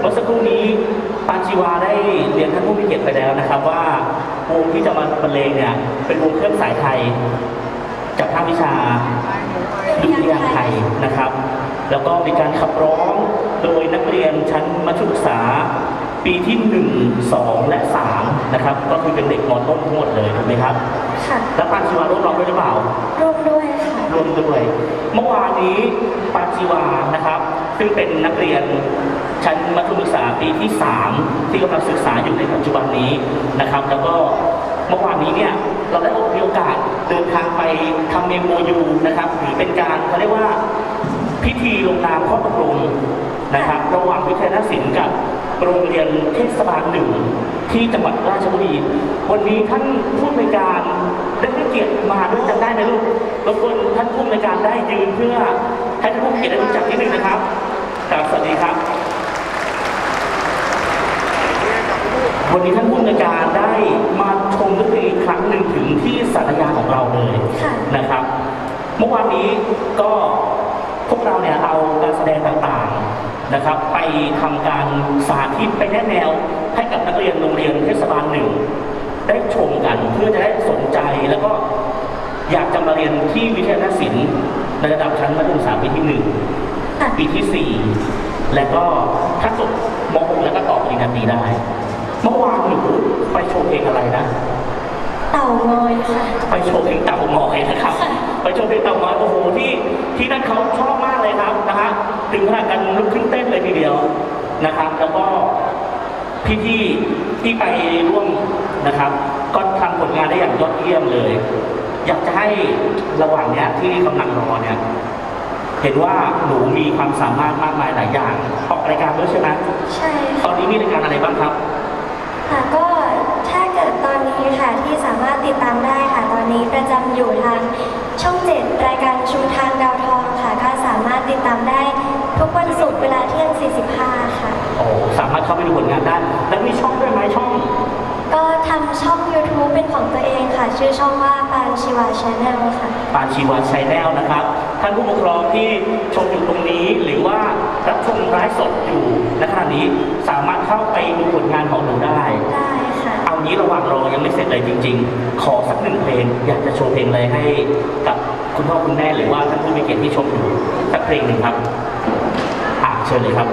เมื่อสักครู่นี้ปานชีวาได้เรียนท่านผู้มีเกียรติไปแล้วนะครับว่าวงที่จะมาบรรเลงเนี่ยเป็นวงเครื่องสายไทย จากภาควิชาดุริยางค์ไทยนะครับ แล้วก็มีการขับร้องโดยนักเรียนชั้นมัธยมศึกษาปีที่ 1 2 และ 3 นะครับ ก็คือเป็นเด็กมต้นทั้งหมดเลยถูกไหมครับ ค่ะแล้วปานชีวาร่วมร้องด้วยหรือเปล่า ร่วมด้วยค่ะ รวมด้วย เมื่อวานนี้ปาจีวานะครับ ซึ่งเป็นนักเรียนชั้นมัธยมศึกษาปีที่ 3 ที่กำลังศึกษาอยู่ในปัจจุบันนี้นะครับ แล้วก็เมื่อวานนี้เนี่ยเราได้มีโอกาสเดินทางไปทำเมโมยูนะครับหรือเป็นการเขาเรียกว่าพิธีลงนามข้อตกลงนะครับ ระหว่างวิทยาศิลป์กับโรงเรียนเทศบาลหนึ่งที่จังหวัดราชบุรี วันนี้ท่านผู้อำนวยการได้ให้เกียรติมาด้วยจำได้ไหมลูกรบกวนท่านผู้อำนวยการได้ยืนเพื่อ ให้ท่านผู้มีเกียรติได้รู้จักนิดนึงนะครับครับสวัสดีครับ วันนี้ท่านผู้อำนวยการได้มาชมดนตรีอีกครั้งหนึ่งถึงที่สัตยาของเราเลยค่ะนะครับ เมื่อวานนี้ก็พวกเราเนี่ยเอาการแสดงต่างๆนะครับ ไปทำการสาธิตไปแนะแนวให้กับนักเรียนโรงเรียนเทศบาลหนึ่งได้ชมกันเพื่อจะได้สนใจแล้วก็ อยากจะมาเรียนที่วิทยาศิลป์ในระดับชั้นมัธยมศึกษาปีที่หนึ่งค่ะ ปีที่4และก็ถ้าจบม .6 แล้วก็ต่อปริญญาตรีได้ เมื่อวานหนูไปโชว์เพลงอะไรนะ เต่างอยค่ะ ไปโชว์เพลงเต่างอยนะครับ ค่ะ ไปโชว์เพลงเต่างอยโอ้โหที่ที่นั่นเขาชอบมากเลยครับนะฮะถึงขนาดกันลุกขึ้นเต้นเลยทีเดียวนะครับ แล้วก็พี่ที่ที่ไปร่วมนะครับ ก็ทำผลงานได้อย่างยอดเยี่ยมเลย อยากจะให้ระหว่างเนี้ยที่กำลังรอเนี่ย เห็นว่าหนูมีความสามารถมากมายหลายอย่างออกรายการด้วยใช่ไหมใช่ตอนนี้มีรายการอะไรบ้างครับ ค่ะก็ถ้าเกิดตอนนี้ค่ะที่สามารถติดตามได้ค่ะตอนนี้ประจำอยู่ทางช่องเจ็ดรายการชุมทางดาวทองค่ะก็สามารถติดตามได้ ทุกวันศุกร์เวลาเที่ยง 45 ค่ะ โอ้สามารถเข้าไปดูผลงานได้ แล้วมีช่องด้วยไหมช่อง ก็ทำช่อง YouTube เป็นของตัวเองค่ะ ชื่อช่องว่าปานชิวาชาแนลค่ะ ปานชีวาชัยแนลนะครับ ท่านผู้ปกครองที่ชมอยู่ตรงนี้หรือว่ารับชมไลฟ์สดอยู่ณขณะนี้สามารถเข้าไปดูผลงานของหนูได้ ได้ค่ะ เอางี้ระหว่างรอยังไม่เสร็จเลยจริง ๆ ขอสักหนึ่งเพลง อยากจะโชว์เพลงอะไรให้กับคุณพ่อคุณแม่หรือว่าท่านผู้มีเกียรติที่ชมอยู่สักเพลงหนึ่งครับอะเชิญเลยครับ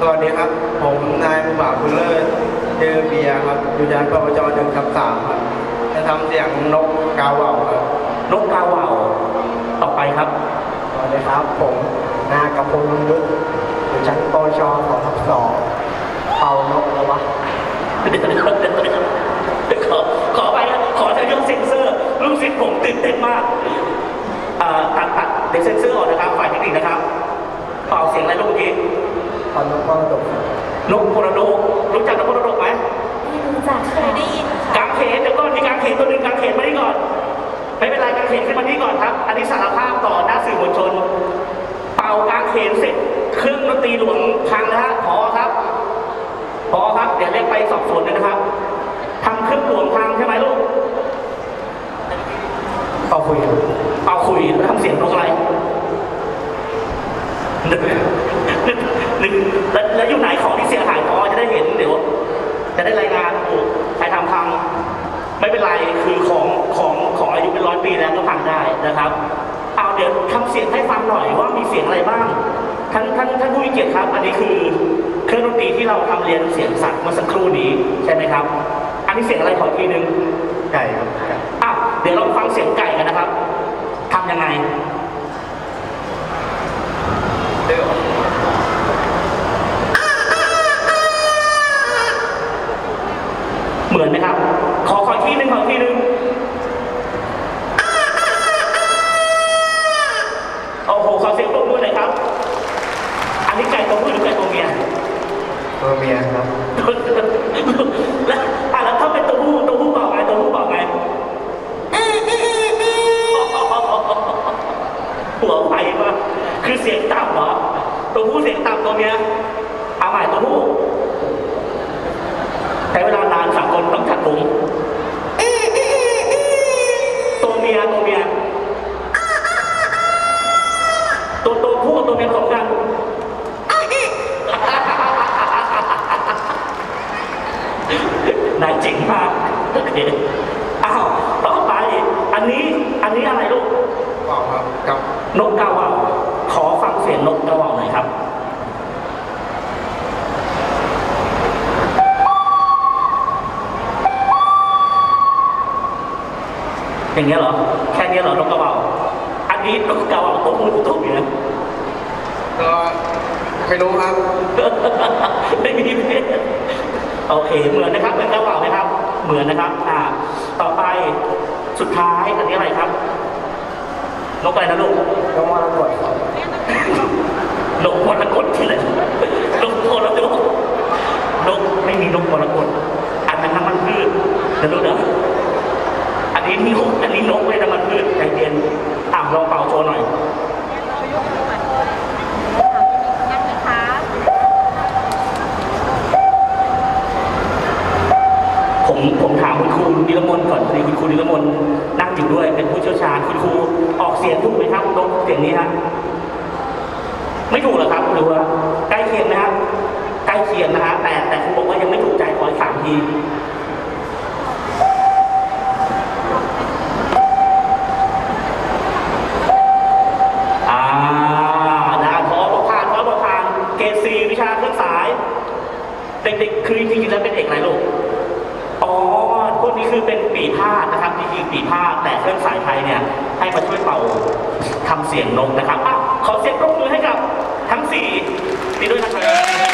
สวัสดีครับ ผมนายมุบาคุณเลิศเจอเบียร์ครับ อยู่ยานปปจหนึ่งทับสามครับ จะทำเสียงนกกาเหว่าครับ นกกาเหว่าต่อไปครับ สวัสดีครับ ผมนากระพงยุทธอยู่ชั้นปวชสองทับสองเป่านกแล้ววะเดี๋ยวเดี๋ยวเดี๋ยวเดี๋ยวขอขอไปนะขอใช้เครื่องเซ็นเซอร์ลูกศิษย์ผมตื่นเต้นมากอ่าตัดตัดเดี๋ยวเซ็นเซอร์ออกนะครับ ฝ่ายเทคนิคนะครับเป่าเสียงอะไรลูกเมื่อกี้ ตอนนกมรดกครับนกโพระโดกรู้จักนกโพระโดกไหมไม่รู้จักเคยได้ยินค่ะกางเขนเดี๋ยวก่อนมีกางเขนตัวหนึ่งกางเขนมานี่ก่อน ไม่เป็นไรกางเขนขึ้นมานี่ก่อนครับ อันนี้สารภาพต่อหน้าสื่อมวลชน เป่ากางเขนเสร็จเครื่องดนตรีหลวงพังนะฮะพอครับพอครับเดี๋ยวเรียกไปสอบสวนเลยนะครับทำเครื่องหลวงพังใช่ไหมลูกเอาคุยครับเอาคุยแล้วทำเสียงนกอะไร นึกนึกนึกแล้วแล้วอยู่ไหนของที่เสียหายพอจะได้เห็นเดี๋ยว จะได้รายงานถูกใครทำพัง ไม่เป็นไรคือของของของอายุเป็นร้อยปีแล้วก็พังได้นะครับ เอาเดี๋ยวทำเสียงให้ฟังหน่อยว่ามีเสียงอะไรบ้างท่านท่านท่านผู้มีเกียรติครับ อันนี้คือเครื่องดนตรีที่เราทำเรียนเสียงสัตว์เมื่อสักครู่นี้ใช่ไหมครับ อันนี้เสียงอะไรขออีกทีหนึ่งไก่ครับไก่อ้าวเดี๋ยวเราฟังเสียงไก่กันนะครับทำยังไง เดี๋ยว เหมือนไหมครับ ขอขออีกทีหนึ่งขออีกทีหนึ่งโอ้โหขอเสียงปรบมือหน่อยครับ อันนี้ไก่ ตัวผู้หรือไก่ตัวเมียตัวเมียครับ แล้วอะแล้วถ้าเป็นตัวผู้ตัวผู้บอกไงตัวผู้บอกไงหัวไปมากคือเสียงต่ำเหรอตัวผู้เสียงต่ำตัวเมียเอาใหม่ตัวผู้ใช้เวลานานสามคนต้องขัดถุงตัวเมียตัวเมีย ตัวตัวผู้กับตัวเมียผสมกัน นายเจ๋งมากโอเคอ้าวต่อไป อันนี้ อันนี้อะไรลูก บอก ครับกับนกกาเหว่าขอฟังเสียงนกกาเหว่าหน่อยครับอย่างเงี้ยเหรอ แค่เนี้ยเหรอนกกาเหว่าอันนี้นกกาเหว่าตัวผู้ตัวเมียก็ไม่รู้ครับ ไม่มีเพศโอเค เหมือนนะครับเหมือนกาเหว่าไหมครับ เหมือนนะครับ อ่า ต่อไปสุดท้ายอันนี้อะไรครับ นกอะไรนะลูกนกมรกครับนกมรกตที่ไหนนกมรกตนกไม่มีนกมรกตอันนั้นน้ำมันพืชนะลูกนะอันนี้มีหอันนี้นกไม่น้ำมันพืชใจเย็นอะลองเป่าโชว์หน่อย ผมผมถามคุณครูนิรมนก่อนพอดีคุณครูนิรมนนั่งอยู่ด้วย เป็นผู้เชี่ยวชาญคุณครูออกเสียงถูกไหมครับ นี้ฮะไม่ถูกเหรอครับหรือว่าใกล้เคียงนะฮะใกล้เคียงนะฮะแต่แต่ครูบอกว่ายังไม่ถูกใจขออีกสามทีอ่านะขอบอกผ่านขอบอกผ่านเกรดซีวิชาเครื่องสายเด็กๆคือจริงๆแล้วเป็นเด็กอะไรลูก อ๋อพวกนี้คือเป็นปีพาดนะครับจริงๆปีพาดแต่เครื่องสายไทยเนี่ยให้มาช่วยเป่าทำเสียงนกนะครับอะขอเสียงปรบมือให้กับทั้งสี่นี่ด้วยนะครับ